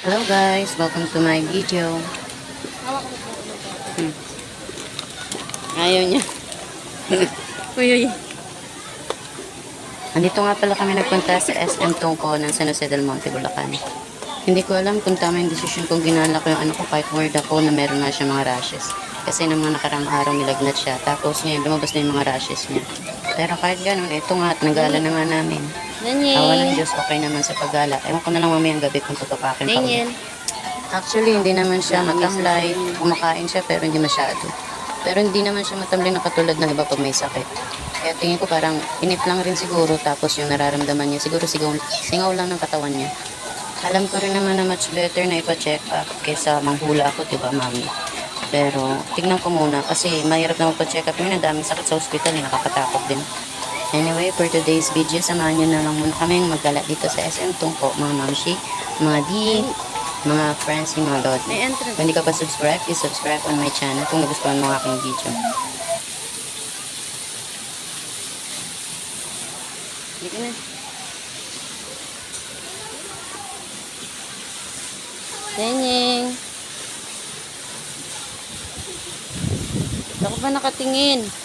Hello guys, welcome to my video. Hmm. Ayaw niya. Uy, uy. Andito nga pala kami nagpunta sa SM Tungko ng San Jose del Monte, Bulacan. Hindi ko alam kung tama yung desisyon kong ginala ko yung ano ko kahit word ako na meron nga siya mga rashes. Kasi nang mga nakarang araw nilagnat siya. Tapos ngayon lumabas na yung mga rashes niya. Pero kahit ganun, ito nga at nagala na nga namin. Awa ng Daniel. Diyos, okay naman sa paggala. Ewan ko na lang mamayang gabi kung tutupakin pa ulit. Daniel. Actually, hindi naman siya matamlay. Kumakain siya pero hindi masyado. Pero hindi naman siya matamlay na katulad ng iba pag may sakit. Kaya tingin ko parang inip lang rin siguro tapos yung nararamdaman niya siguro sigaw, singaw lang ng katawan niya. Alam ko rin naman na much better na ipa-check up kaysa manghula ako, di ba, mami? Pero tignan ko muna kasi mahirap na magpa-check up yun. Ang daming sakit sa hospital, eh, nakakatakot din. Anyway, for today's video, samahan nyo na lang muna kami magdala dito sa SM Tungko, mga mamshi, mga di, mga friends, yung mga entrance. Kung hindi ka pa subscribe, please subscribe on my channel kung nagustuhan mo aking video. Hindi ka na. Daniel. Ako ba nakatingin?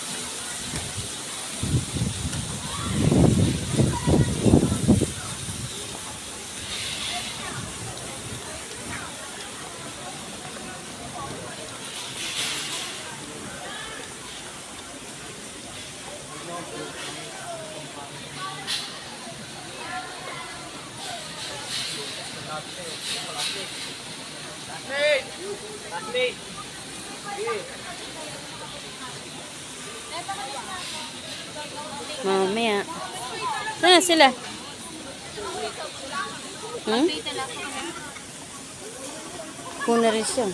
Mamaya. Saan na sila? Hmm? Kuna rin siya.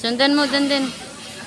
Sundan mo, dandan.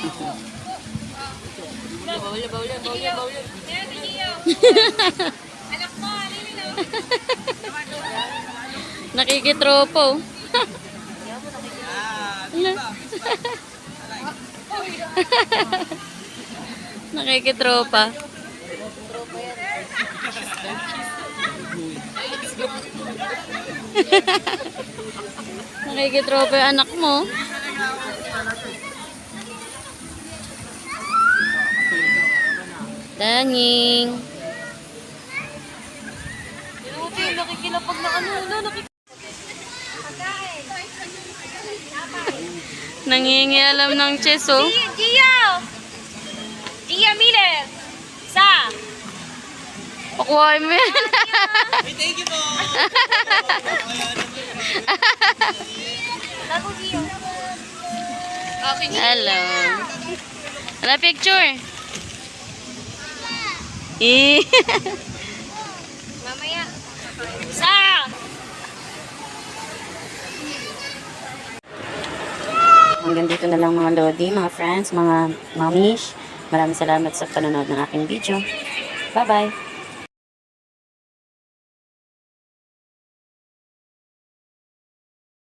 Nakikitropo. Ala. Nakikitropa. Nakikitropa yung anak mo. Danying. nakikilapag na ano, ano, Nangingialam ng chess, oh. Gio! Gio Miller! Sa! Pakuhain mo yan. Lago Gio. Okay. Hello. Wala picture. Eh. Mamaya. Sa! Hanggang dito na lang mga lodi, mga friends, mga mamish. Maraming salamat sa panonood ng aking video. Bye-bye!